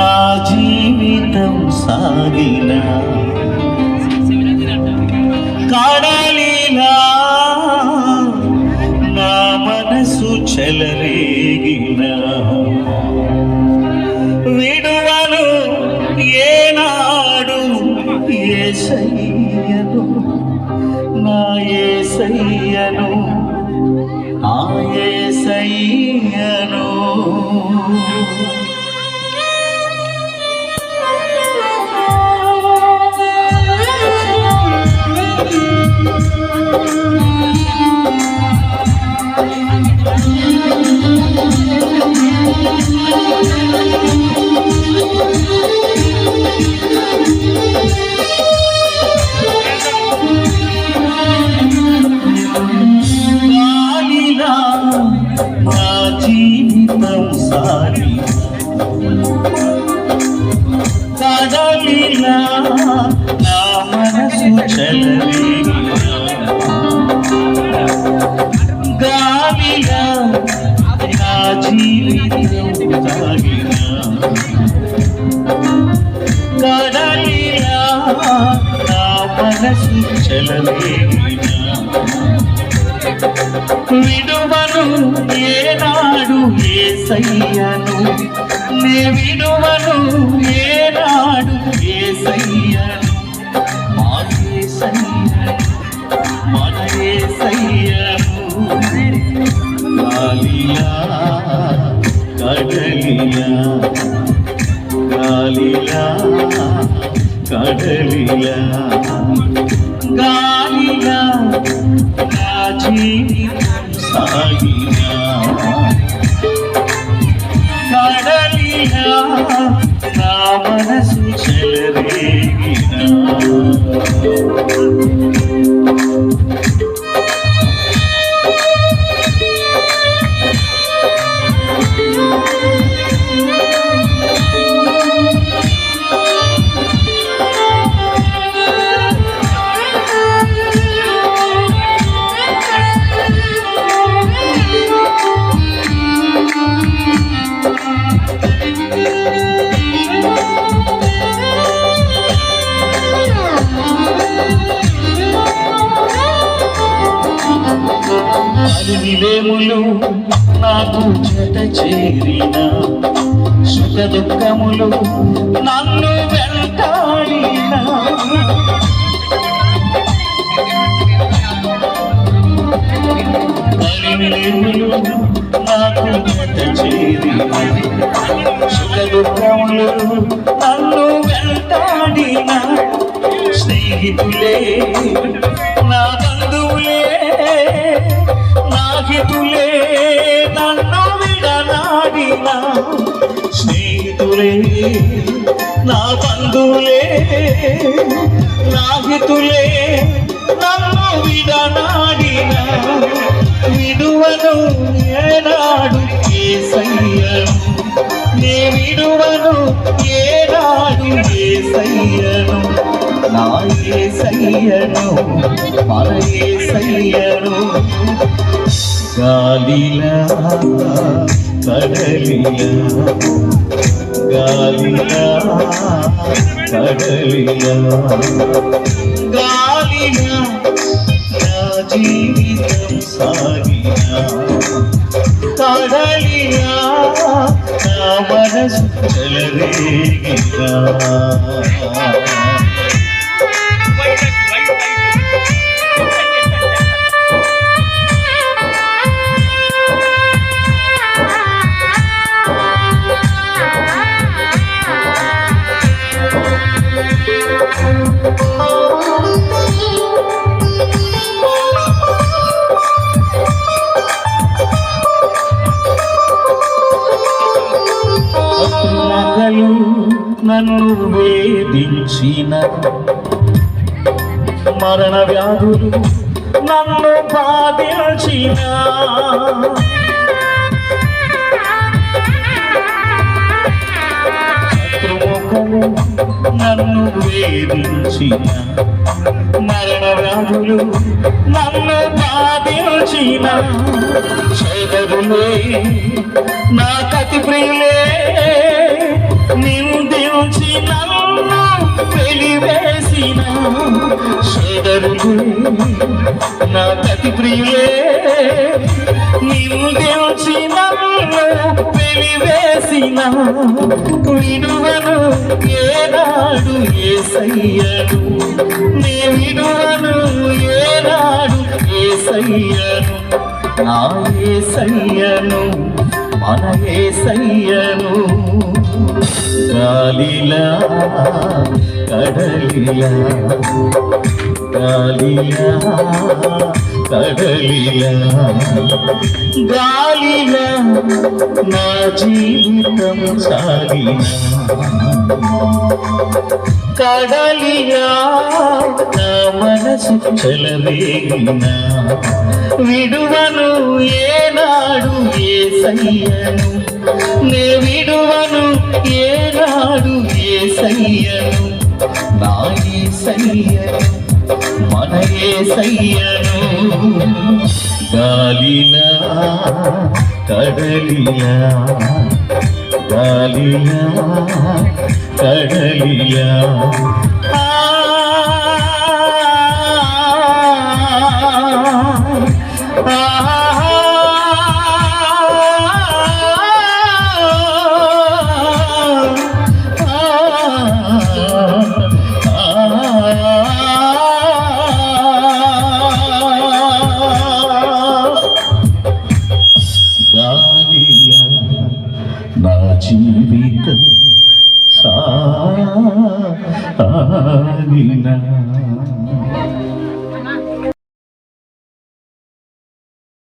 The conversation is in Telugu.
నా జీవితం సాగిన కాడాలిలా నా మనసు చెలరేగిన విడువలు ఏనాడు ఏసయ్యను నా ఏసయ్యను ఆ ఏసయ్యను. జీవితం సాగి మనసు విడువను ఏనాడు ఏసయ్యను. నే విడువను ఏనాడు ఏసయ్యను. మా ఏసయ్యను మన ఏసయ్యను. గాలిలా కడలియా కాలియా కడలియా అలిమిలేములు నాకు చెట చేరిన సుఖ దుఃఖములు నన్ను వెంటాడిన. అలిమిలేములు నాకు జత చేరిన సుఖ దుఃఖములు నన్ను వెంటాడిన. స్నేహితులే నా హితులే నన్ను విడనాడిన స్నేహితులే నా బంధువులే నా హితులే నన్ను విడనాడిన విడువను ఏనాడు ఏసయ్యను. నే విడువను ఏనాడు ఏసయ్యను. నా ఏసయ్యను మన ఏసయ్యను. గాలిలా కడలిలా గాలిలా కడలిలా. గాలిలా నా జీవితం సాగినా. కడలిలా నా మనసు చెలరేగినా. శత్రునగలు నన్ను వేధించిన. మరణ వ్యాధులు నన్ను బాధించిన. శత్రుముఖము నన్ను వేధించిన. మరణ వ్యాధులు నన్ను బాధించిన. సోదరులే నా కతి ప్రియులే సోదరులు నా కతి ప్రియులే. నీవు గెలిచి నన్ను వెలివేసిన విడువను ఏనాడు ఏసయ్యను నీ విడువను ఏనాడు ఏసయ్యను నా ఏసయ్యను మన ఏసయ్యను గాలిలా కడలిలా గాలిలా కడలిలా గాలిలా నా జీవితం సాగినా కడలిలా నా మనసు చెలవేగిన విడువను ఏనాడు ఏ సయ్యను నే విడువను ఏనాడు ఏ సయ్యను నా ఏ సయ్యను మన ఏ సయ్యను గాలిలా కడలిలా గాలిలా కడలిలా నా జీవిత సాగినా